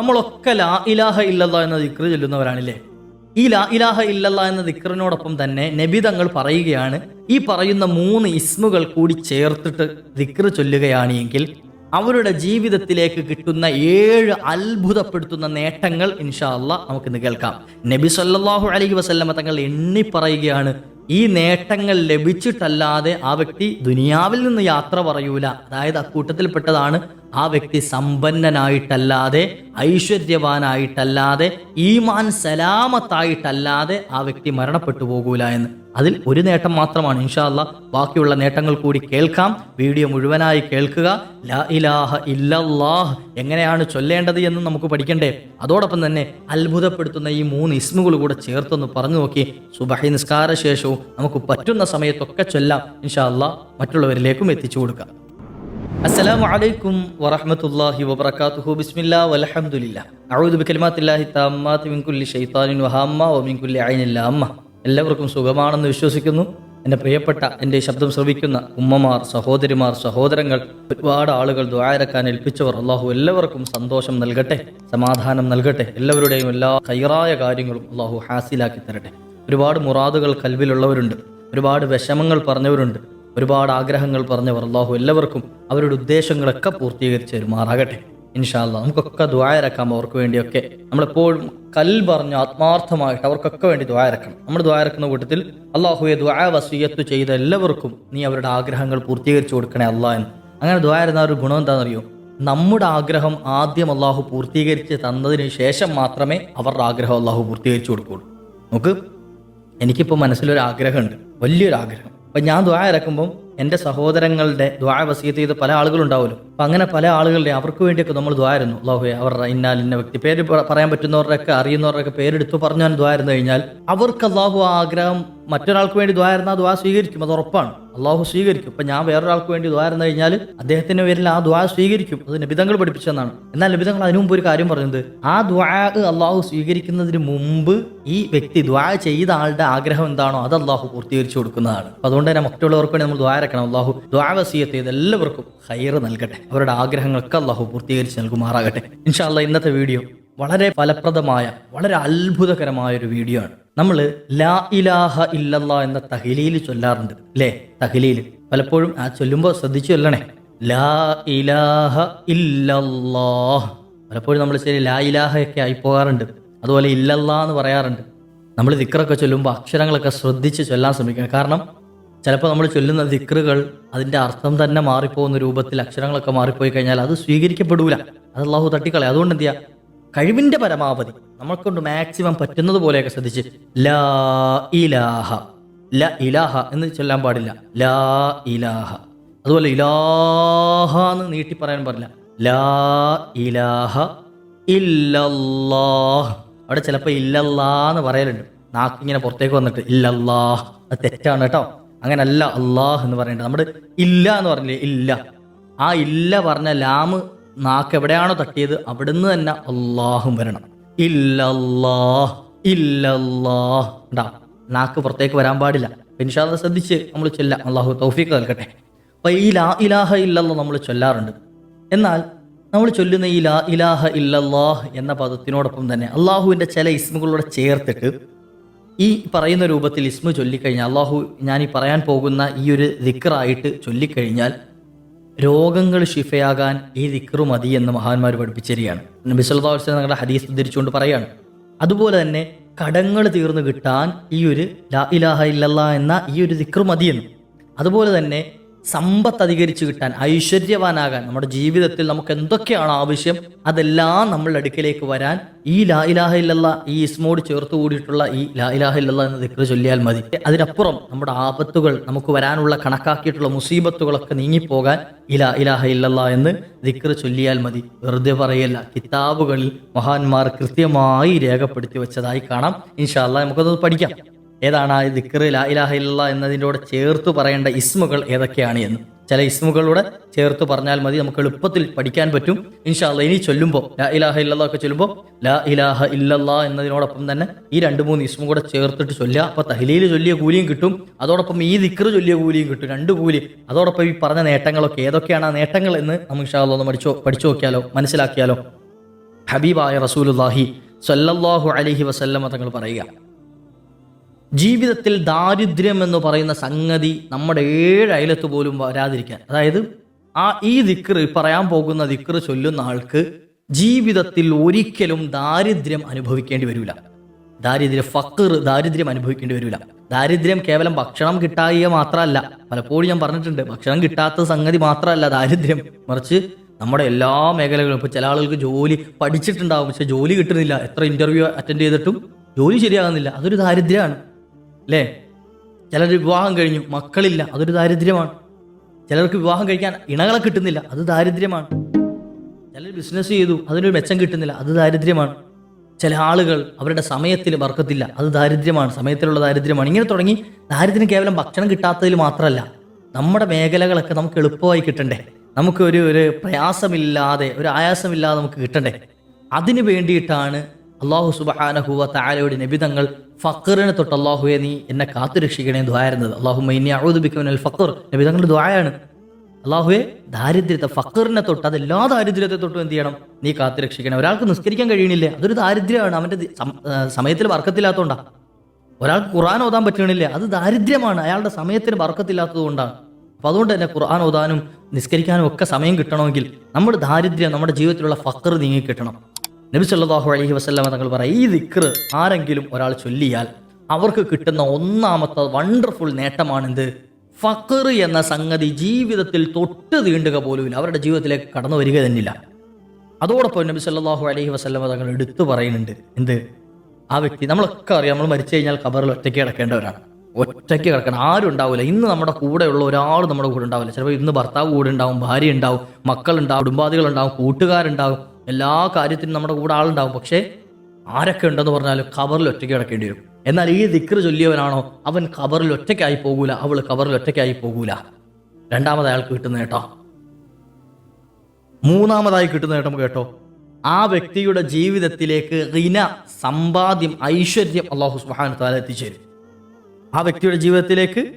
നമ്മളൊക്കെ ലാ ഇലാഹ ഇല്ലല്ല എന്ന ദിക്ർ ചൊല്ലുന്നവരാണില്ലേ? ഈ ലാ ഇലാഹ ഇല്ലല്ല എന്ന ദിക്റിനോടൊപ്പം തന്നെ നബി തങ്ങൾ പറയുകയാണ് ഈ പറയുന്ന മൂന്ന് ഇസ്മുകൾ കൂടി ചേർത്തിട്ട് ദിക്ർ ചൊല്ലുകയാണെങ്കിൽ അവരുടെ ജീവിതത്തിലേക്ക് കിട്ടുന്ന ഏഴ് അത്ഭുതപ്പെടുത്തുന്ന നേട്ടങ്ങൾ ഇൻഷാ നമുക്ക് നമുക്കിന്ന് കേൾക്കാം. നബി സല്ലാഹു അലൈഹി വസല്ലമ തങ്ങൾ എണ്ണി പറയുകയാണ് ഈ നേട്ടങ്ങൾ ലഭിച്ചിട്ടല്ലാതെ ആ വ്യക്തി ദുനിയാവിൽ നിന്ന് യാത്ര പറയൂല. അതായത് അക്കൂട്ടത്തിൽപ്പെട്ടതാണ്. ആ വ്യക്തി സമ്പന്നനായിട്ടല്ലാതെ ഐശ്വര്യവാനായിട്ടല്ലാതെ ഈമാൻ സലാമത്തായിട്ടല്ലാതെ ആ വ്യക്തി മരണപ്പെട്ടു പോകൂല എന്ന്. അതിൽ ഒരു നേട്ടം മാത്രമാണ്. ഇൻഷാല്ല ബാക്കിയുള്ള നേട്ടങ്ങൾ കൂടി കേൾക്കാം. വീഡിയോ മുഴുവനായി കേൾക്കുക. ലാ ഇലാഹ ഇല്ലല്ലാഹ്. എങ്ങനെയാണ് ചൊല്ലേണ്ടത് എന്ന് നമുക്ക് പഠിക്കണ്ടേ? അതോടൊപ്പം തന്നെ അത്ഭുതപ്പെടുത്തുന്ന ഈ മൂന്ന് ഇസ്മുകൾ കൂടെ ചേർത്തൊന്ന് പറഞ്ഞു നോക്കി. സുബഹി നിസ്കാര ശേഷവും നമുക്ക് പറ്റുന്ന സമയത്തൊക്കെ ചൊല്ലാം. ഇൻഷാല്ല മറ്റുള്ളവരിലേക്കും എത്തിച്ചു കൊടുക്കാം. അസ്സലാമു അലൈക്കും വറഹ്മത്തുള്ളാഹി വബറകാതുഹു. ബിസ്മില്ലാ വൽഹംദുലില്ലാ. അഊദു ബികലിമാത്തില്ലാഹി തമ്മാതി മിൻ കുല്ലി ശൈത്താനിൻ വഹാമ്മ വമിൻ കുല്ലി ഐനിൻ ലാമ്മ. എല്ലാവർക്കും സുഖമാണെന്ന് വിശ്വസിക്കുന്നു. എന്റെ പ്രിയപ്പെട്ട എന്റെ ശബ്ദം ശ്രവിക്കുന്ന ഉമ്മമാർ സഹോദരിമാർ സഹോദരങ്ങൾ ഒരുപാട് ആളുകൾ ദ്വാരക്കാൻ ഏൽപ്പിച്ചവർ അള്ളാഹു എല്ലാവർക്കും സന്തോഷം നൽകട്ടെ സമാധാനം നൽകട്ടെ എല്ലാവരുടെയും എല്ലാ ഹൈറായ കാര്യങ്ങളും അള്ളാഹു ഹാസിലാക്കി തരട്ടെ. ഒരുപാട് മുറാദുകൾ കൽവിലുള്ളവരുണ്ട് ഒരുപാട് വിഷമങ്ങൾ പറഞ്ഞവരുണ്ട് ഒരുപാട് ആഗ്രഹങ്ങൾ പറഞ്ഞവർ അള്ളാഹു എല്ലാവർക്കും അവരുടെ ഉദ്ദേശങ്ങളൊക്കെ പൂർത്തീകരിച്ച് തരുമാറാകട്ടെ. ഇൻഷാല്ല നമുക്കൊക്കെ ദ്വായരക്കാം അവർക്ക് വേണ്ടിയൊക്കെ. നമ്മളെപ്പോഴും കൽ പറഞ്ഞു ആത്മാർത്ഥമായിട്ട് അവർക്കൊക്കെ വേണ്ടി ദ്വായരക്കണം നമ്മൾ ദ്വായരക്കുന്ന കൂട്ടത്തിൽ അള്ളാഹുയെ ദ്വായ വസീയത്ത് ചെയ്ത എല്ലാവർക്കും നീ അവരുടെ ആഗ്രഹങ്ങൾ പൂർത്തീകരിച്ചു കൊടുക്കണേ അള്ളാഹ് എന്ന്. അങ്ങനെ ദ്വായരുന്ന ഒരു ഗുണം എന്താണെന്നറിയോ? നമ്മുടെ ആഗ്രഹം ആദ്യം അള്ളാഹു പൂർത്തീകരിച്ച് തന്നതിന് ശേഷം മാത്രമേ അവരുടെ ആഗ്രഹം അള്ളാഹു പൂർത്തീകരിച്ചു കൊടുക്കുകയുള്ളൂ. നമുക്ക് എനിക്കിപ്പോൾ മനസ്സിലൊരു ആഗ്രഹമുണ്ട്. വലിയൊരു ആഗ്രഹം. അപ്പം ഞാൻ ദ്വാ ഇറക്കുമ്പം എന്റെ സഹോദരങ്ങളുടെ ദ്വാ വസീത്ത് ചെയ്ത് പല ആളുകളുണ്ടാവുമല്ലോ അപ്പം അങ്ങനെ പല ആളുകളുടെ അവർക്ക് വേണ്ടിയൊക്കെ നമ്മൾ ദ്വായിരുന്നു അള്ളാഹുയെ അവരുടെ ഇന്നാൽ ഇന്ന വ്യക്തി പേര് പറയാൻ പറ്റുന്നവരുടെയൊക്കെ അറിയുന്നവരുടെയൊക്കെ പേരെടുത്ത് പറഞ്ഞു ഞാൻ ദ്വായിരുന്നു കഴിഞ്ഞാൽ അവർക്ക് അള്ളാഹു ആഗ്രഹം മറ്റൊരാൾക്ക് വേണ്ടി ദ്വാ ആ ദ്വാ സ്വീകരിക്കും അത് ഉറപ്പാണ്. അള്ളാഹു സ്വീകരിക്കും. ഇപ്പം ഞാൻ വേറൊരാൾക്ക് വേണ്ടി ദ്വാ ആയിരുന്നു കഴിഞ്ഞാൽ അദ്ദേഹത്തിന്റെ പേരിൽ ആ ദ്വാ സ്വീകരിക്കും. അത് നബിതങ്ങൾ പഠിപ്പിച്ചെന്നാണ്. എന്നാൽ നബിതങ്ങൾ അതിനു മുമ്പ് ഒരു കാര്യം പറയുന്നത് ആ ദ്വാ അള്ളാഹു സ്വീകരിക്കുന്നതിന് മുമ്പ് ഈ വ്യക്തി ദ്വാ ചെയ്ത ആളുടെ ആഗ്രഹം എന്താണോ അത് അള്ളാഹു പൂർത്തീകരിച്ചു കൊടുക്കുന്നതാണ്. അതുകൊണ്ട് തന്നെ മറ്റുള്ളവർക്ക് വേണ്ടി നമ്മൾ ദ്വാരക്കണം അള്ളാഹു ദ്വാവസീയത്ത് ചെയ്ത് എല്ലാവർക്കും ഹൈർ നൽകട്ടെ. അവരുടെ ആഗ്രഹങ്ങളൊക്കെ അള്ളാഹു പൂർത്തീകരിച്ച് നൽകുമാറാകട്ടെ. ഇൻഷാല്ല ഇന്നത്തെ വീഡിയോ വളരെ ഫലപ്രദമായ വളരെ അത്ഭുതകരമായ ഒരു വീഡിയോ ആണ്. നമ്മൾ ലാ ഇലാഹ ഇല്ലല്ലാ എന്ന തഹലീൽ ചൊല്ലാറുണ്ട് അല്ലേ തഹലീൽ. പലപ്പോഴും ആ ചൊല്ലുമ്പോൾ ശ്രദ്ധിച്ചു ചൊല്ലണേ. ലാ ഇലാഹ ഇല്ലല്ലാഹ് പലപ്പോഴും നമ്മൾ ശരി ലാ ഇലാഹയൊക്കെ ആയി പോകാറുണ്ട് അതുപോലെ ഇല്ലല്ലാ എന്ന് പറയാറുണ്ട്. നമ്മൾ ദിക്റൊക്കെ ചൊല്ലുമ്പോൾ അക്ഷരങ്ങളൊക്കെ ശ്രദ്ധിച്ച് ചൊല്ലാൻ ശ്രമിക്കണം. കാരണം ചിലപ്പോൾ നമ്മൾ ചൊല്ലുന്ന ദിക്റുകൾ അതിന്റെ അർത്ഥം തന്നെ മാറിപ്പോകുന്ന രൂപത്തിൽ അക്ഷരങ്ങളൊക്കെ മാറിപ്പോയി കഴിഞ്ഞാൽ അത് സ്വീകരിക്കപ്പെടൂല. അത് അള്ളാഹു തട്ടിക്കളെ അതുകൊണ്ട് എന്ത് ചെയ്യുക കഴിവിന്റെ പരമാവധി നമ്മൾക്കൊണ്ട് മാക്സിമം പറ്റുന്നത് പോലെയൊക്കെ ശ്രദ്ധിച്ച് ലാ ഇലാഹ. ല ഇലാഹ എന്ന് ചൊല്ലാൻ പാടില്ല. ലാ ഇലാഹ. അതുപോലെ ഇലാഹ എന്ന് നീട്ടി പറയാൻ പാടില്ല. ലാ ഇലാഹ ഇല്ലല്ലാഹ്. അവിടെ ചിലപ്പോൾ ഇല്ലല്ലാ എന്ന് പറയലുണ്ട്. നാക്കിങ്ങനെ പുറത്തേക്ക് വന്നിട്ട് ഇല്ലല്ലാഹ്. അത് തെറ്റാണ് കേട്ടോ. അങ്ങനല്ല അള്ളാഹ് എന്ന് പറയേണ്ടത്. നമ്മുടെ ഇല്ല എന്ന് പറഞ്ഞില്ലേ? ഇല്ല. ആ ഇല്ല പറഞ്ഞ ലാമ് നാക്ക് എവിടെയാണോ തട്ടിയത് അവിടുന്ന് തന്നെ അള്ളാഹും വരണം. ഇല്ലല്ലാഹ് ഇല്ലല്ലാഹ്. ഉണ്ടാ നാക്ക് പുറത്തേക്ക് വരാൻ പാടില്ല. പിൻഷാദ ശ്രദ്ധിച്ച് നമ്മൾ ചൊല്ലാം. അള്ളാഹു തൗഫീഖ് നൽകട്ടെ. അപ്പൊ ഈ ലാ ഇലാഹ ഇല്ലല്ലോ നമ്മൾ ചൊല്ലാറുണ്ട്. എന്നാൽ നമ്മൾ ചൊല്ലുന്ന ഈ ലാ ഇലാഹ ഇല്ലല്ലാഹ് എന്ന പദത്തിനോടൊപ്പം തന്നെ അള്ളാഹുവിന്റെ ചില ഇസ്മുകളോട് ചേർത്തിട്ട് ഈ പറയുന്ന രൂപത്തിൽ ഇസ്മു ചൊല്ലിക്കഴിഞ്ഞാൽ അള്ളാഹു ഞാൻ ഈ പറയാൻ പോകുന്ന ഈ ഒരു ദിക്റായിട്ട് ചൊല്ലിക്കഴിഞ്ഞാൽ രോഗങ്ങൾ ഷിഫയാകാൻ ഈ ദിക്റു മതി എന്ന് മഹാന്മാർ പഠിപ്പിച്ചിരിക്കുകയാണ്. നബി സല്ലല്ലാഹു അലൈഹി വസല്ലം ഞങ്ങളുടെ ഹദീസ് ഉദ്ധരിച്ചുകൊണ്ട് പറയാണ് അതുപോലെ തന്നെ കടങ്ങൾ തീർന്നു കിട്ടാൻ ഈ ഒരു ലാ ഇലാഹ ഇല്ലല്ലാ എന്ന ഈ ഒരു ദിക്റു മതിയെന്ന്. അതുപോലെ തന്നെ സമ്പത്ത് അധികരിച്ചു കിട്ടാൻ ഐശ്വര്യവാനാകാൻ നമ്മുടെ ജീവിതത്തിൽ നമുക്ക് എന്തൊക്കെയാണ് ആവശ്യം അതെല്ലാം നമ്മളുടെ അടുക്കിലേക്ക് വരാൻ ഈ ലാ ഇലാഹ ഇല്ലല്ല ഈ ഇസ്മോട് ചേർത്ത് കൂടിയിട്ടുള്ള ഈ ലാ ഇലാഹ ഇല്ലല്ല എന്ന ദിക്ർ ചൊല്ലിയാൽ മതി. അതിനപ്പുറം നമ്മുടെ ആപത്തുകൾ നമുക്ക് വരാനുള്ള കണക്കാക്കിയിട്ടുള്ള മുസീബത്തുകളൊക്കെ നീങ്ങിപ്പോകാൻ ഈ ലാ ഇലാഹ ഇല്ലല്ല എന്ന് ദിക്ർ ചൊല്ലിയാൽ മതി. വെറുതെ പറയല്ല കിതാബുകളിൽ മഹാന്മാർ കൃത്യമായി രേഖപ്പെടുത്തി വെച്ചതായി കാണാം. ഇൻഷാല്ല നമുക്കത് പഠിക്കാം. ഏതാണ് ആ ദിക്ർ ലാ ഇലാഹ ഇല്ലല്ലാ എന്നതിനോട് ചേർത്ത് പറയേണ്ട ഇസ്മുകൾ ഏതൊക്കെയാണ് എന്ന്. ചില ഇസ്മുകളൂടെ ചേർത്ത് പറഞ്ഞാൽ മതി നമുക്ക് എളുപ്പത്തിൽ പഠിക്കാൻ പറ്റും. ഇൻഷാല്ല ഇനി ചൊല്ലുമ്പോൾ ലാ ഇലാഹ ഇല്ലല്ലാ ഒക്കെ ചൊല്ലുമ്പോൾ ലാ ഇലാഹ ഇല്ലല്ലാ എന്നതിനോടൊപ്പം തന്നെ ഈ രണ്ട് മൂന്ന് ഇസ്മും കൂടെ ചേർത്തിട്ട് ചൊല്ലുക. അപ്പോൾ തഹ്ലീൽ ചൊല്ലിയ കൂലിയും കിട്ടും അതോടൊപ്പം ഈ ദിക്ർ ചൊല്ലിയ കൂലിയും കിട്ടും രണ്ട് കൂലി. അതോടൊപ്പം ഈ പറഞ്ഞ നേട്ടങ്ങളൊക്കെ ഏതൊക്കെയാണ് ആ നേട്ടങ്ങൾ എന്ന് നമുക്ക് ഇൻഷാല്ല ഒന്ന് പഠിച്ചോ പഠിച്ചു നോക്കിയാലോ മനസ്സിലാക്കിയാലോ. ഹബീബായ റസൂലുല്ലാഹി സല്ലല്ലാഹു അലൈഹി വസല്ലമ തങ്ങൾ പറയുക. ജീവിതത്തിൽ ദാരിദ്ര്യം എന്ന് പറയുന്ന സംഗതി നമ്മുടെ ഏഴ് അയലത്ത് പോലും വരാതിരിക്കാൻ. അതായത് ആ ഈ ദിക്റ് പറയാൻ പോകുന്ന ദിക്റ് ചൊല്ലുന്ന ആൾക്ക് ജീവിതത്തിൽ ഒരിക്കലും ദാരിദ്ര്യം അനുഭവിക്കേണ്ടി വരില്ല ദാരിദ്ര്യ ഫക്കർ ദാരിദ്ര്യം അനുഭവിക്കേണ്ടി വരില്ല ദാരിദ്ര്യം കേവലം ഭക്ഷണം കിട്ടായിക മാത്രമല്ല പലപ്പോഴും ഞാൻ പറഞ്ഞിട്ടുണ്ട് ഭക്ഷണം കിട്ടാത്ത സംഗതി മാത്രമല്ല ദാരിദ്ര്യം. മറിച്ച് നമ്മുടെ എല്ലാ മേഖലകളും ഇപ്പൊ ചില ആളുകൾക്ക് ജോലി പഠിച്ചിട്ടുണ്ടാവും പക്ഷെ ജോലി കിട്ടുന്നില്ല. എത്ര ഇന്റർവ്യൂ അറ്റൻഡ് ചെയ്തിട്ടും ജോലി ശരിയാകുന്നില്ല. അതൊരു ദാരിദ്ര്യമാണ്. അല്ലേ ചിലർ വിവാഹം കഴിഞ്ഞു മക്കളില്ല അതൊരു ദാരിദ്ര്യമാണ്. ചിലർക്ക് വിവാഹം കഴിക്കാൻ ഇണകളെ കിട്ടുന്നില്ല അത് ദാരിദ്ര്യമാണ്. ചിലർ ബിസിനസ് ചെയ്തു അതിനൊരു മെച്ചം കിട്ടുന്നില്ല അത് ദാരിദ്ര്യമാണ്. ചില ആളുകൾ അവരുടെ സമയത്തിൽ വർക്കത്തില്ല അത് ദാരിദ്ര്യമാണ് സമയത്തിലുള്ള ദാരിദ്ര്യമാണ്. ഇങ്ങനെ തുടങ്ങി ദാരിദ്ര്യം കേവലം ഭക്ഷണം കിട്ടാത്തതിൽ മാത്രമല്ല നമ്മുടെ മേഖലകളൊക്കെ നമുക്ക് എളുപ്പമായി കിട്ടണ്ടേ? നമുക്ക് ഒരു ഒരു പ്രയാസമില്ലാതെ ഒരു ആയാസമില്ലാതെ നമുക്ക് കിട്ടണ്ടേ? അതിനു വേണ്ടിയിട്ടാണ് അള്ളാഹു സുബഹാനഹുവ താലയുടെ നബിതങ്ങൾ ഫക്കറിനെ തൊട്ട് അള്ളാഹുവെ നീ എന്നെ കാത്തു രക്ഷിക്കണേ ദ്വാരുന്നത് അള്ളാഹു മൈനി അഴുതുബിക്കുവൻ ഫക്കർ നബിതങ്ങളുടെ ദ്വായാണ് അള്ളാഹുവെ ദാരിദ്ര്യത്തെ ഫക്കറിനെ തൊട്ട് അത് എല്ലാ ദാരിദ്ര്യത്തെ തൊട്ടും എന്ത് ചെയ്യണം? നീ കാത്തു രക്ഷിക്കണം ഒരാൾക്ക് നിസ്കരിക്കാൻ കഴിയണില്ലേ. അതൊരു ദാരിദ്ര്യമാണ്. ആ, സമയത്തിൽ വർക്കത്തില്ലാത്തതുകൊണ്ടാ ഒരാൾക്ക് ഖുർആൻ ഓതാൻ പറ്റണില്ലേ. അത് ദാരിദ്ര്യമാണ്. അയാളുടെ സമയത്തിന് വർക്കത്തില്ലാത്തത് കൊണ്ടാണ്. അപ്പൊ അതുകൊണ്ട് തന്നെ ഖുർആൻ ഓതാനും നിസ്കരിക്കാനും ഒക്കെ സമയം കിട്ടണമെങ്കിൽ നമ്മുടെ ദാരിദ്ര്യം നമ്മുടെ ജീവിതത്തിലുള്ള ഫക്കർ നീങ്ങി കിട്ടണം. നബി സല്ലല്ലാഹു അലൈഹി വസല്ലമ തങ്ങൾ പറയും ഈ ദിക്ർ ആരെങ്കിലും ഒരാൾ ചൊല്ലിയാൽ അവർക്ക് കിട്ടുന്ന ഒന്നാമത്തെ വണ്ടർഫുൾ നേട്ടമാണെന്ത്? ഫക്കർ എന്ന സംഗതി ജീവിതത്തിൽ തൊട്ട് തീണ്ടുക പോലുമില്ല അവരുടെ ജീവിതത്തിലേക്ക് കടന്നു വരിക തന്നില്ല അതോടൊപ്പം നബി സല്ലാഹു അലഹി വസല്ലമ തങ്ങൾ എടുത്തു പറയുന്നുണ്ട് എന്ത്? ആ വ്യക്തി നമ്മളൊക്കെ അറിയാം നമ്മൾ മരിച്ചു കഴിഞ്ഞാൽ ഖബറിൽ ഒറ്റയ്ക്ക് കിടക്കേണ്ടവരാണ്. ഒറ്റയ്ക്ക് കിടക്കണം. ആരും ഉണ്ടാവില്ല. ഇന്ന് നമ്മുടെ കൂടെയുള്ള ഒരാൾ നമ്മുടെ കൂടെ ഉണ്ടാവില്ല. ചിലപ്പോൾ ഇന്ന് ഭർത്താവ് കൂടെ ഉണ്ടാവും ഭാര്യ ഉണ്ടാവും മക്കളുണ്ടാവും കുടുംബാദികളുണ്ടാവും കൂട്ടുകാരുണ്ടാവും. എല്ലാ കാര്യത്തിനും നമ്മുടെ കൂടെ ആളുണ്ടാവും. പക്ഷേ ആരൊക്കെ ഉണ്ടെന്ന് പറഞ്ഞാലും കവറിൽ ഒറ്റയ്ക്ക് കിടക്കേണ്ടി വരും. എന്നാൽ ഈ ദിക്ർ ചൊല്ലിയവനാണോ? അവൻ ഖബറിൽ ഒറ്റയ്ക്കായി പോകൂല. അവൾ കവറിൽ ഒറ്റയ്ക്കായി പോകൂല. രണ്ടാമത് കിട്ടുന്ന കേട്ടോ. മൂന്നാമതായി കിട്ടുന്ന കേട്ടോ കേട്ടോ. ആ വ്യക്തിയുടെ ജീവിതത്തിലേക്ക് റിന സമ്പാദ്യം ഐശ്വര്യം അള്ളാഹു താല എത്തിച്ചേരും. ആ വ്യക്തിയുടെ ജീവിതത്തിലേക്ക്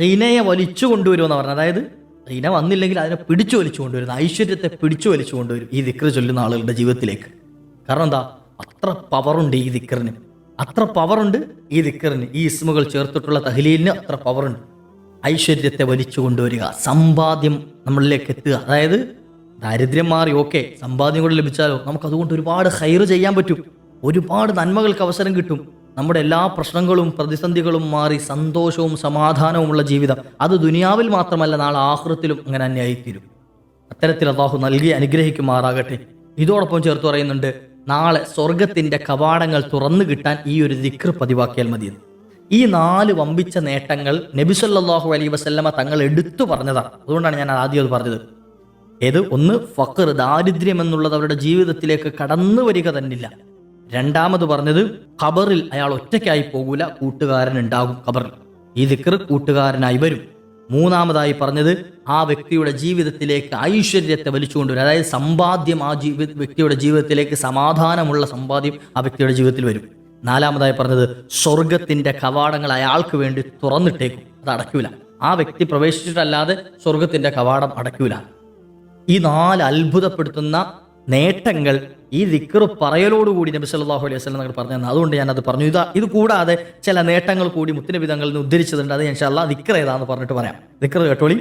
റീനയെ വലിച്ചു കൊണ്ടുവരുമെന്ന് പറഞ്ഞത്. അതായത് റീന വന്നില്ലെങ്കിൽ അതിനെ പിടിച്ചു വലിച്ചു കൊണ്ടുവരുന്ന. ഐശ്വര്യത്തെ പിടിച്ചു വലിച്ചു കൊണ്ടുവരും ഈ ദിക്ര ചൊല്ലുന്ന ആളുകളുടെ ജീവിതത്തിലേക്ക്. കാരണം എന്താ? അത്ര പവറുണ്ട് ഈ ദിക്കറിന് അത്ര പവറുണ്ട് ഈ ദിക്കറിന് ഈ ഇസ്മുകൾ ചേർത്തിട്ടുള്ള തഹ്ലീലിന് അത്ര പവറുണ്ട് ഐശ്വര്യത്തെ വലിച്ചു കൊണ്ടുവരിക സമ്പാദ്യം നമ്മളിലേക്ക് എത്തുക. അതായത് ദാരിദ്ര്യം മാറി ഓക്കെ സമ്പാദ്യം കൂടെ ലഭിച്ചാലോ? നമുക്ക് അതുകൊണ്ട് ഒരുപാട് ഹൈറ് ചെയ്യാൻ പറ്റും. ഒരുപാട് നന്മകൾക്ക് അവസരം കിട്ടും. നമ്മുടെ എല്ലാ പ്രശ്നങ്ങളും പ്രതിസന്ധികളും മാറി സന്തോഷവും സമാധാനവുമുള്ള ജീവിതം അത് ദുനിയാവിൽ മാത്രമല്ല നാളെ ആഹൃത്തിലും അങ്ങനെ അന്യായിത്തീരും അത്തരത്തിൽ അള്ളാഹു നൽകി അനുഗ്രഹിക്കുമാറാകട്ടെ. ഇതോടൊപ്പം ചേർത്ത് പറയുന്നുണ്ട് നാളെ സ്വർഗത്തിന്റെ കവാടങ്ങൾ തുറന്നു കിട്ടാൻ ഈ ഒരു ദിക്ർ പതിവാക്കിയാൽ മതി ഈ നാല് വമ്പിച്ച നേട്ടങ്ങൾ നബിസല്ലാഹു അലൈ വസല്ലമ തങ്ങൾ എടുത്തു പറഞ്ഞതാണ്. അതുകൊണ്ടാണ് ഞാൻ ആദ്യം അത് പറഞ്ഞത്. ഏത്? ഒന്ന് ഫക്കർ ദാരിദ്ര്യം എന്നുള്ളത് അവരുടെ ജീവിതത്തിലേക്ക് കടന്നു വരിക തന്നില്ല. രണ്ടാമത് പറഞ്ഞത് ഖബറിൽ അയാൾ ഒറ്റയ്ക്കായി പോകൂല കൂട്ടുകാരൻ ഉണ്ടാകും ഖബറിൽ. ഈ ദിക്കർ കൂട്ടുകാരനായി വരും. മൂന്നാമതായി പറഞ്ഞത് ആ വ്യക്തിയുടെ ജീവിതത്തിലേക്ക് ഐശ്വര്യത്തെ വലിച്ചുകൊണ്ടുവരും. അതായത് സമ്പാദ്യം ആ ജീവി വ്യക്തിയുടെ ജീവിതത്തിലേക്ക് സമാധാനമുള്ള സമ്പാദ്യം ആ വ്യക്തിയുടെ ജീവിതത്തിൽ വരും. നാലാമതായി പറഞ്ഞത് സ്വർഗത്തിന്റെ കവാടങ്ങൾ അയാൾക്ക് വേണ്ടി തുറന്നിട്ടേക്കും അത് അടയ്ക്കൂല. ആ വ്യക്തി പ്രവേശിച്ചിട്ടല്ലാതെ സ്വർഗത്തിന്റെ കവാടം അടയ്ക്കൂല. ഈ നാല് അത്ഭുതപ്പെടുത്തുന്ന നേട്ടങ്ങൾ ഈ ദിക്ർ പറയലോടുകൂടി നബി സല്ലാഹു അലൈഹി വസ്ലം നിങ്ങൾ പറഞ്ഞു തന്നെ അതുകൊണ്ട് ഞാനത് പറഞ്ഞു. ഇതാ ഇത് കൂടാതെ ചില നേട്ടങ്ങൾ കൂടി മുത്തുനബി തങ്ങളിൽ നിന്ന് ഉദ്ധരിച്ചതുണ്ട് അത് ഞാൻ അല്ലാ ദിക്കർ ഏതാന്ന് പറഞ്ഞിട്ട് പറയാം. ദിക്കർ കേട്ടോളി.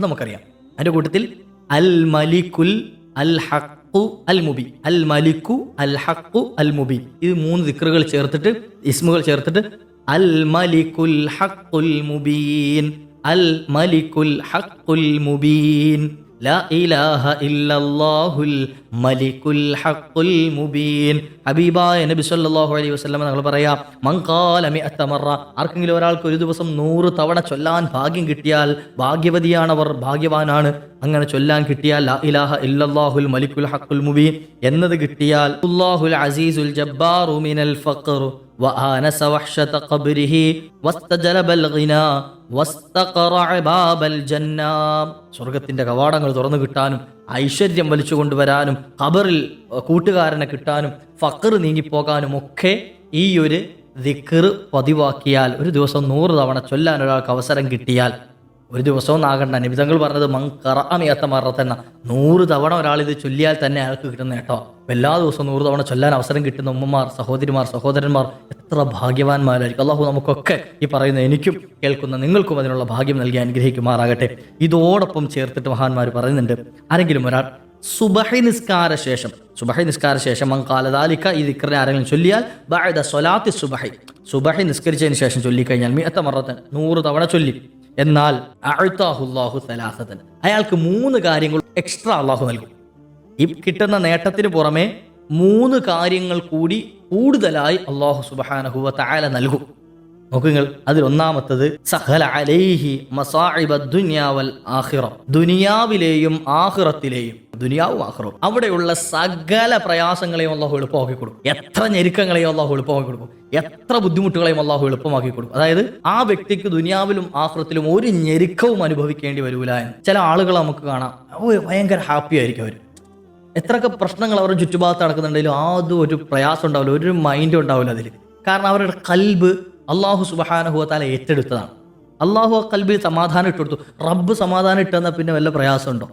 നമുക്കറിയാം. അതിന്റെ കൂട്ടത്തിൽ അൽ മലിക്കുൽ അൽ ഹു അൽ മുബി അൽ മലിക്കു അൽ ഹു അൽ മുബി ഇത് മൂന്ന് ദിക്കറുകൾ ചേർത്തിട്ട് ഇസ്മുകൾ ചേർത്തിട്ട് അൽ മലിക്കുൽ ഹഖുൽ മുബീൻ. അൽ മലിക്കുൽ ഹഖുൽ മുബീൻ മലിക്കുൽ ഹഖുൽ മുബീൻ. ഹബീബായ നബി സല്ലല്ലാഹു അലൈഹി വസല്ലം നമ്മൾ പറയാ മൻ ഖാല മിഅത്ത മറ ആർക്കെങ്കിലും ഒരാൾക്ക് ഒരു ദിവസം നൂറ് തവണ ചൊല്ലാൻ ഭാഗ്യം കിട്ടിയാൽ ഭാഗ്യവതിയാണവർ ഭാഗ്യവാനാണ്. അങ്ങനെ ചൊല്ലാൻ കിട്ടിയാൽ ലാ ഇലാഹ ഇല്ലല്ലാഹുൽ മലിക്കുൽ ഹഖുൽ മുബീൻ. എന്നത് കിട്ടിയാൽ അസീസുൽ ജബ്ബാറു മിനൽ ഫഖർ. وآنس وحشة قبره واستجلب الغنى واستقرع باب الجنة സ്വർഗത്തിന്റെ കവാടങ്ങൾ തുറന്നു കിട്ടാനും ഐശ്വര്യം വലിച്ചു കൊണ്ടുവരാനും ഖബറിൽ കൂട്ടുകാരനെ കിട്ടാനും ഫക്കർ നീങ്ങിപ്പോകാനും ഒക്കെ ഈ ഒരു ദിക്കർ പതിവാക്കിയാൽ ഒരു ദിവസം നൂറ് തവണ ചൊല്ലാൻ ഒരാൾക്ക് അവസരം കിട്ടിയാൽ ഒരു ദിവസവും ആകണ്ട. നിബിതങ്ങൾ പറഞ്ഞത് മങ്കറമിയത്ത മറത്തെന്ന നൂറ് തവണ ഒരാൾ ഇത് ചൊല്ലിയാൽ തന്നെ അയാൾക്ക് കിട്ടുന്ന കേട്ടോ. എല്ലാ ദിവസവും നൂറ് തവണ ചൊല്ലാൻ അവസരം കിട്ടുന്ന ഉമ്മമാർ സഹോദരിമാർ സഹോദരന്മാർ എത്ര ഭാഗ്യവാന്മാരായിരിക്കും. അള്ളാഹു നമുക്കൊക്കെ ഈ പറയുന്ന എനിക്കും കേൾക്കുന്ന നിങ്ങൾക്കും അതിനുള്ള ഭാഗ്യം നൽകി അനുഗ്രഹിക്കുമാറാകട്ടെ. ഇതോടൊപ്പം ചേർത്തിട്ട് മഹാന്മാർ പറയുന്നുണ്ട് ആരെങ്കിലും ഒരാൾ സുബഹി നിസ്കാര ശേഷം സുബഹി നിസ്കാര ശേഷം മങ്കാലതാലിക്ക ഈ ദിക്കറിനെ ആരെങ്കിലും ചൊല്ലിയാൽ ബഅദ സ്വലാത്തി സുബഹി. സുബഹി നിസ്കരിച്ചതിന് ശേഷം ചൊല്ലിക്കഴിഞ്ഞാൽ മീ എത്ത മറത്തൻ നൂറ് തവണ ചൊല്ലി. എന്നാൽ അഴുത്താഹുല്ലാഹു സലാസത്തൻ അയാൾക്ക് മൂന്ന് കാര്യങ്ങൾ എക്സ്ട്രാ അള്ളാഹു നൽകും. ഈ കിട്ടുന്ന നേട്ടത്തിന് പുറമെ മൂന്ന് കാര്യങ്ങൾ കൂടി കൂടുതലായി അള്ളാഹു സുബാനഹുവ തആല നൽകും. നോക്കുങ്ങൾ അതിലൊന്നാമത്തത് സഹല അലൈഹി മസാഹിബ ദുനിയാവൽ ആഹിറ ദുനിയാവിലെയും ആഖിറത്തിലെയും ദുനിയാവും ആഹ്റവും. അവിടെയുള്ള സകല പ്രയാസങ്ങളെയും അള്ളാഹു എളുപ്പമാക്കി കൊടുക്കും. എത്ര ഞെരുക്കങ്ങളെയും അള്ളാഹു എളുപ്പമാക്കി കൊടുക്കും. എത്ര ബുദ്ധിമുട്ടുകളെയും അള്ളാഹു എളുപ്പമാക്കി കൊടുക്കും. അതായത് ആ വ്യക്തിക്ക് ദുനിയാവിലും ആഹ്റത്തിലും ഒരു ഞെരുക്കവും അനുഭവിക്കേണ്ടി വരൂല എന്ന്. ചില ആളുകൾ നമുക്ക് കാണാം. ഭയങ്കര ഹാപ്പി ആയിരിക്കും അവർ എത്രയൊക്കെ പ്രശ്നങ്ങൾ അവരുടെ ചുറ്റുഭാഗത്ത് നടക്കുന്നുണ്ടെങ്കിലും ആദ്യം ഒരു പ്രയാസം ഉണ്ടാവില്ല ഒരു മൈൻഡും ഉണ്ടാവില്ല അതിൽ കാരണം അവരുടെ കൽബ് അള്ളാഹു സുബഹാനഹുവത്താല ഏറ്റെടുത്തതാണ്. അള്ളാഹു ആ കൽബിൽ സമാധാനം ഇട്ടുകൊടുത്തു. റബ്ബ് സമാധാനം ഇട്ടെന്നാൽ പിന്നെ വല്ല പ്രയാസമുണ്ടോ?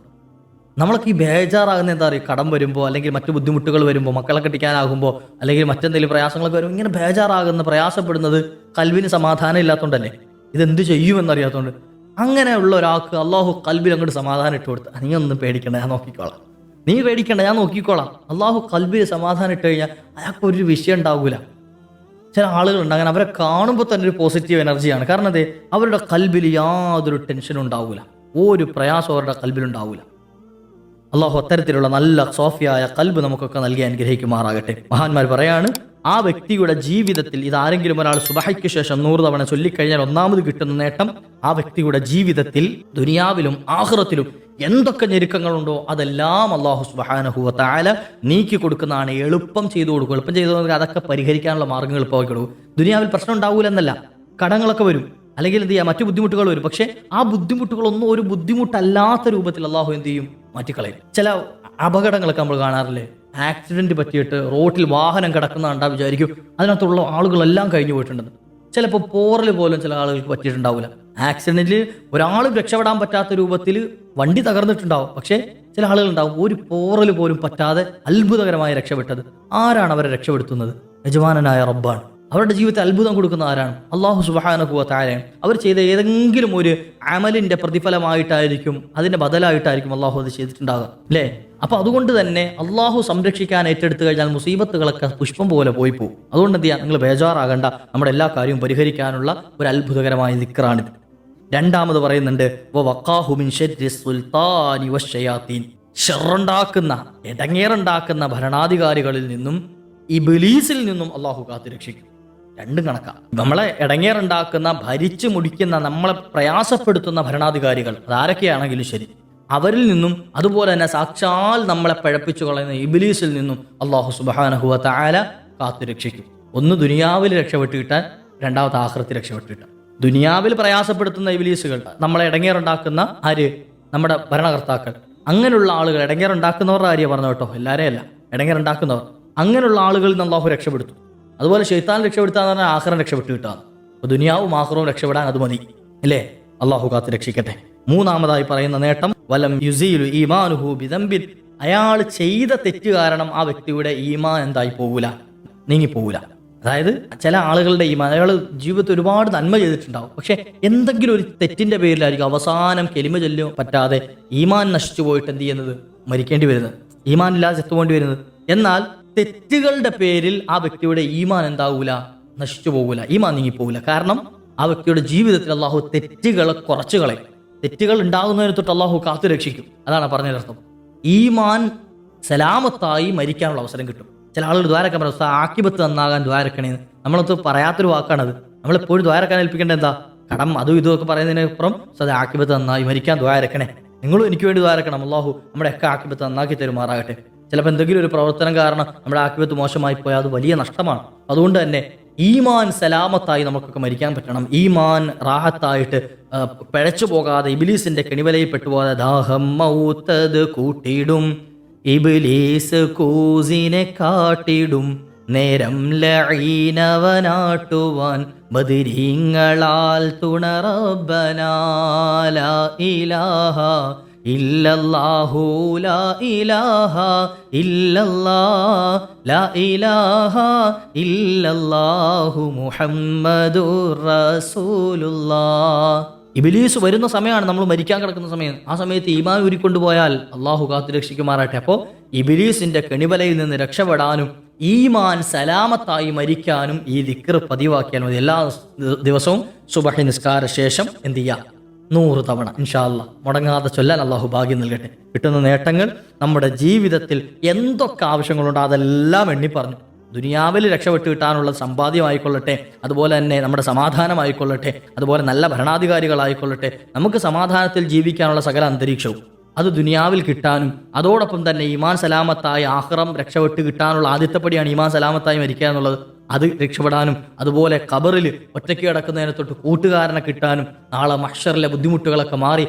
നമ്മളൊക്കെ ഈ ബേജാറാകുന്ന എന്താ പറയുക കടം വരുമ്പോൾ അല്ലെങ്കിൽ മറ്റു ബുദ്ധിമുട്ടുകൾ വരുമ്പോൾ മക്കളെ കെട്ടിക്കാനാകുമ്പോൾ അല്ലെങ്കിൽ മറ്റെന്തെങ്കിലും പ്രയാസങ്ങളൊക്കെ വരുമ്പോൾ ഇങ്ങനെ ബേജാറാകുന്ന പ്രയാസപ്പെടുന്നത് കൽവിന് സമാധാനം ഇല്ലാത്തതുകൊണ്ടല്ലേ ഇതെന്ത് ചെയ്യുമെന്നറിയാത്തതുകൊണ്ട് അങ്ങനെയുള്ള ഒരാൾക്ക് അള്ളാഹു കൽബിൽ അങ്ങോട്ട് സമാധാനം ഇട്ട് കൊടുത്ത് നീ ഒന്നും പേടിക്കണ്ട ഞാൻ നോക്കിക്കോളാം. നീ പേടിക്കണ്ട ഞാൻ നോക്കിക്കോളാം. അള്ളാഹു കൽബിൽ സമാധാനം ഇട്ട് കഴിഞ്ഞാൽ അയാൾക്ക് ഒരു വിഷയം ഉണ്ടാകൂല ചില ആളുകളുണ്ട് അങ്ങനെ അവരെ കാണുമ്പോൾ തന്നെ ഒരു പോസിറ്റീവ് എനർജിയാണ് കാരണം അതെ അവരുടെ കൽബിൽ യാതൊരു ടെൻഷനും ഉണ്ടാവില്ല ഒരു പ്രയാസം അവരുടെ കൽബിൽ ഉണ്ടാവില്ല അള്ളാഹു അത്തരത്തിലുള്ള നല്ല സോഫിയായ കൽബ് നമുക്കൊക്കെ നൽകി അനുഗ്രഹിക്കുമാറാകട്ടെ. മഹാന്മാർ പറയാണ് ആ വ്യക്തിയുടെ ജീവിതത്തിൽ ഇത് ആരെങ്കിലും ഒരാൾ സുബഹയ്ക്ക് ശേഷം നൂറ് തവണ ചൊല്ലിക്കഴിഞ്ഞാൽ ഒന്നാമത് കിട്ടുന്ന നേട്ടം ആ വ്യക്തിയുടെ ജീവിതത്തിൽ ദുനിയാവിലും ആഹ്റത്തിലും എന്തൊക്കെ ഞെരുക്കങ്ങളുണ്ടോ അതെല്ലാം അള്ളാഹു സുബഹാനഹുവ താല നീക്കി കൊടുക്കുന്നതാണ് എളുപ്പം ചെയ്തു കൊടുക്കും എളുപ്പം ചെയ്തു കൊടുക്കുക അതൊക്കെ പരിഹരിക്കാനുള്ള മാർഗങ്ങൾ കൊടുക്കും ദുനിയാവിൽ പ്രശ്നം ഉണ്ടാവൂലെന്നല്ല. കടങ്ങളൊക്കെ വരും. അല്ലെങ്കിൽ എന്ത് ചെയ്യാം? മറ്റു ബുദ്ധിമുട്ടുകൾ വരും. പക്ഷേ ആ ബുദ്ധിമുട്ടുകളൊന്നും ഒരു ബുദ്ധിമുട്ടല്ലാത്ത രൂപത്തിൽ അള്ളാഹു എന്ത് ചെയ്യും? മാറ്റിക്കളയും. ചില അപകടങ്ങളൊക്കെ നമ്മൾ കാണാറില്ലേ? ആക്സിഡന്റ് പറ്റിയിട്ട് റോട്ടിൽ വാഹനം കിടക്കുന്ന കണ്ടാ വിചാരിക്കും. അതിനകത്തുള്ള ആളുകളെല്ലാം കഴിഞ്ഞു പോയിട്ടുണ്ടെന്ന്. ചിലപ്പോൾ പോറൽ പോലും ചില ആളുകൾക്ക് പറ്റിയിട്ടുണ്ടാവില്ല ആക്സിഡന്റിൽ ഒരാൾ രക്ഷപ്പെടാൻ പറ്റാത്ത രൂപത്തിൽ വണ്ടി തകർന്നിട്ടുണ്ടാവും. പക്ഷേ ചില ആളുകൾ ഉണ്ടാവും ഒരു പോറൽ പോലും പറ്റാതെ അത്ഭുതകരമായി രക്ഷപ്പെട്ടത്. ആരാണ് അവരെ രക്ഷപ്പെടുത്തുന്നത്? യജമാനനായ റബ്ബാണ്. അവരുടെ ജീവിതത്തിൽ അത്ഭുതം കൊടുക്കുന്ന ആരാണ്? അള്ളാഹു സുബഹാനഹുവ താരയാണ് അവർ ചെയ്ത ഏതെങ്കിലും ഒരു അമലിന്റെ പ്രതിഫലമായിട്ടായിരിക്കും അതിന്റെ ബദലായിട്ടായിരിക്കും അള്ളാഹു അത് ചെയ്തിട്ടുണ്ടാകുക അല്ലേ? അപ്പൊ അതുകൊണ്ട് തന്നെ അള്ളാഹു സംരക്ഷിക്കാൻ ഏറ്റെടുത്തു കഴിഞ്ഞാൽ മുസീബത്തുകളൊക്കെ പുഷ്പം പോലെ പോയി പോകും. അതുകൊണ്ട് എന്ത് ചെയ്യാം? നിങ്ങൾ ബേജാറാകേണ്ട. നമ്മുടെ എല്ലാ കാര്യവും പരിഹരിക്കാനുള്ള ഒരു അത്ഭുതകരമായ നിക്കറാണിത് രണ്ടാമത് പറയുന്നുണ്ട്. ഷെറുണ്ടാക്കുന്ന ഇടങ്ങേറുണ്ടാക്കുന്ന ഭരണാധികാരികളിൽ നിന്നും ഇബിലീസിൽ നിന്നും അള്ളാഹു കാത്തുരക്ഷിക്കും. രണ്ടും കണക്കാണ് നമ്മളെ ഇടങ്ങേറുണ്ടാക്കുന്ന ഭരിച്ചു മുടിക്കുന്ന നമ്മളെ പ്രയാസപ്പെടുത്തുന്ന ഭരണാധികാരികൾ അതാരൊക്കെയാണെങ്കിലും ശരി. അവരിൽ നിന്നും അതുപോലെ തന്നെ സാക്ഷാൽ നമ്മളെ പഴപ്പിച്ചു കളയുന്ന ഇബിലീസിൽ നിന്നും അള്ളാഹു സുബാനഹുവ താല കാത്തുരക്ഷിക്കും ഒന്ന് ദുനിയാവിൽ രക്ഷപ്പെട്ട് കിട്ടാൻ രണ്ടാമത്തെ ആഹൃത്തി രക്ഷപ്പെട്ട് കിട്ടാൻ ദുനിയാവിൽ പ്രയാസപ്പെടുത്തുന്ന ഇബിലീസുകൾ നമ്മളെ ഇടങ്ങേറുണ്ടാക്കുന്ന ആര്? നമ്മുടെ ഭരണകർത്താക്കൾ. അങ്ങനെയുള്ള ആളുകൾ ഇടങ്ങേറുണ്ടാക്കുന്നവരുടെ കാര്യം പറഞ്ഞു കേട്ടോ? എല്ലാവരെയല്ല ഇടങ്ങേറുണ്ടാക്കുന്നവർ അങ്ങനെയുള്ള ആളുകളിൽ നിന്ന് അള്ളാഹു രക്ഷപ്പെടുത്തും. അതുപോലെ ഷെയ്ത്താൻ രക്ഷപ്പെടുത്താന്ന് പറഞ്ഞാൽ ആഹ്റം രക്ഷപ്പെട്ടു കിട്ടാം അപ്പൊ ദുനിയാവും ആഹ്റവും രക്ഷപ്പെടാൻ അത് മതി. അല്ലേ? അള്ളാഹു കാത്ത് രക്ഷിക്കട്ടെ. മൂന്നാമതായി പറയുന്ന നേട്ടം വലം യുസീലു ഈമാനുഹു ബിദംബിൻ. അയാൾ ചെയ്ത തെറ്റ് കാരണം ആ വ്യക്തിയുടെ ഈമാൻ എന്തായി പോകൂല നീങ്ങിപ്പോകൂല അതായത് ചില ആളുകളുടെ ഈമാൻ അയാൾ ജീവിതത്തിൽ ഒരുപാട് നന്മ ചെയ്തിട്ടുണ്ടാവും. പക്ഷെ എന്തെങ്കിലും ഒരു തെറ്റിന്റെ പേരിലായിരിക്കും അവസാനം കെലിമ ചൊല്ലും. പറ്റാതെ ഈമാൻ നശിച്ചു പോയിട്ട് എന്ത് ചെയ്യുന്നത്? മരിക്കേണ്ടി വരുന്നത്. ഈമാൻ ഇല്ലാതെ ചെത്തുപോണ്ടി വരുന്നത്. എന്നാൽ തെറ്റുകളുടെ പേരിൽ ആ വ്യക്തിയുടെ ഈമാൻ എന്താവൂല? നശിച്ചു പോകൂല ഈമാൻ നീങ്ങിപ്പോകൂല കാരണം ആ വ്യക്തിയുടെ ജീവിതത്തിൽ അള്ളാഹു തെറ്റുകളെ കുറച്ചു കളയും. തെറ്റുകൾ ഉണ്ടാകുന്നതിന് തൊട്ട് അള്ളാഹു കാത്തു രക്ഷിക്കും. അതാണ് പറഞ്ഞതിനർത്ഥം ഈമാൻ സലാമത്തായി മരിക്കാനുള്ള അവസരം കിട്ടും. ചില ആളുകൾ ദ്വാരക്കാൻ പറയും ആക്കിപത്ത് നന്നാകാൻ ദ്വാരക്കണേ. നമ്മളത് പറയാത്തൊരു വാക്കാണത്. നമ്മളെപ്പോഴും ദ്വാരക്കാൻ ഏൽപ്പിക്കേണ്ട എന്താ? കടം അതും ഇതും ഒക്കെ പറയുന്നതിനപ്പുറം സദാ ആക്കിബത്ത് നന്നായി മരിക്കാൻ ദ്വാരക്കണേ. നിങ്ങളും എനിക്ക് വേണ്ടി ദ്വാരക്കണം. അള്ളാഹു നമ്മുടെ ഒക്കെ ആക്കിബത്ത് നന്നാക്കി തരുമാറാകട്ടെ. ചിലപ്പോൾ എന്തെങ്കിലും ഒരു പ്രവർത്തനം കാരണം നമ്മുടെ ആക്കിബത്ത് മോശമായി പോയാൽ അത് വലിയ നഷ്ടമാണ്. അതുകൊണ്ട് തന്നെ ഈമാൻ സലാമത്തായി നമുക്കൊക്കെ മരിക്കാൻ പറ്റണം. ഈമാൻ റാഹത്തായിട്ട് പിഴച്ചു പോകാതെ ഇബിലീസിന്റെ കെണിവലയിൽ പെട്ടുപോകാതെ ദാഹം മൗത്തത് കൂട്ടിയിടും. ഇബിലീസ് കൂസിനെ കാട്ടിടും നേരം ലഈനവനാട്ടുവാൻ ബദിരീങ്ങളാൽ തുണറബനാല ഇലാഹ ഇല്ലല്ലാഹു ലാ ഇലാഹ ഇല്ലല്ലാ ലാ ഇലാഹ ഇല്ലല്ലാഹു മുഹമ്മദുർ റസൂലുള്ളാഹ്. ഇബിലീസ് വരുന്ന സമയമാണ് നമ്മൾ മരിക്കാൻ കിടക്കുന്ന സമയം. ആ സമയത്ത് ഈമാൻ ഉരുക്കൊണ്ടുപോയാൽ അള്ളാഹു കാത്തു രക്ഷിക്കുമാറാട്ടെ അപ്പോൾ ഇബിലീസിന്റെ കെണിവലയിൽ നിന്ന് രക്ഷപ്പെടാനും ഈമാൻ സലാമത്തായി മരിക്കാനും ഈ ദിക്കർ പതിവാക്കിയാൽ മതി. എല്ലാ ദിവസവും സുബഹി നിസ്കാര ശേഷം എന്ത് ചെയ്യാം? നൂറ് തവണ ഇൻഷാല്ല മുടങ്ങാതെ ചൊല്ലാൻ അള്ളാഹു ഭാഗ്യം നൽകട്ടെ. കിട്ടുന്ന നേട്ടങ്ങൾ നമ്മുടെ ജീവിതത്തിൽ എന്തൊക്കെ ആവശ്യങ്ങളുണ്ടോ അതെല്ലാം എണ്ണി പറഞ്ഞു ദുനിയാവിൽ രക്ഷപ്പെട്ട് കിട്ടാനുള്ള സമ്പാദ്യമായിക്കൊള്ളട്ടെ അതുപോലെ തന്നെ നമ്മുടെ സമാധാനമായിക്കൊള്ളട്ടെ അതുപോലെ നല്ല ഭരണാധികാരികളായിക്കൊള്ളട്ടെ നമുക്ക് സമാധാനത്തിൽ ജീവിക്കാനുള്ള സകല അന്തരീക്ഷവും അത് ദുനിയാവിൽ കിട്ടാനും അതോടൊപ്പം തന്നെ ഈമാൻ സലാമത്തായി ആഹ്റം രക്ഷപ്പെട്ട് കിട്ടാനുള്ള ആദ്യത്തെ പടിയാണ് ഈമാൻ സലാമത്തായി മരിക്കുക എന്നുള്ളത്. അത് രക്ഷപ്പെടാനും അതുപോലെ കബറിൽ ഒറ്റയ്ക്ക് കിടക്കുന്നതിനെ തൊട്ട് കൂട്ടുകാരനെ കിട്ടാനും നാളെ മഷറിലെ ബുദ്ധിമുട്ടുകളൊക്കെ മാറി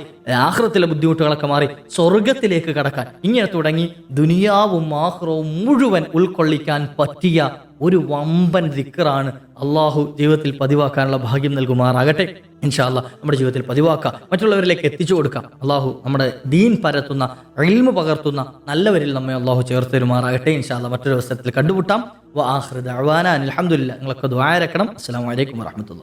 ആഹ്റത്തിലെ ബുദ്ധിമുട്ടുകളൊക്കെ മാറി സ്വർഗത്തിലേക്ക് കടക്കാൻ. ഇങ്ങനെ തുടങ്ങി ദുനിയാവും ആഹ്റവും മുഴുവൻ ഉൾക്കൊള്ളിക്കാൻ പറ്റിയ ഒരു വമ്പൻ ദിക്കറാണ് അള്ളാഹു ജീവിതത്തിൽ പതിവാക്കാനുള്ള ഭാഗ്യം നൽകുമാറാകട്ടെ. ഇൻഷാല്ല നമ്മുടെ ജീവിതത്തിൽ പതിവാക്കുക മറ്റുള്ളവരിലേക്ക് എത്തിച്ചു കൊടുക്കാം. അള്ളാഹു നമ്മുടെ ദീൻ പരത്തുന്ന റിൽമ പകർത്തുന്ന നല്ലവരിൽ നമ്മെ അള്ളാഹു ചേർത്ത് തരുമാറാകട്ടെ ഇൻഷാല്ല മറ്റൊരു അവസരത്തിൽ കണ്ടുമുട്ടാം. വാഹൃദ് അഹ്വാന അലഹമുല്ല നിങ്ങളൊക്കെ ദ്വാരക്കണം അസ്സാം വലൈക്കും വാഹമത്തുള്ള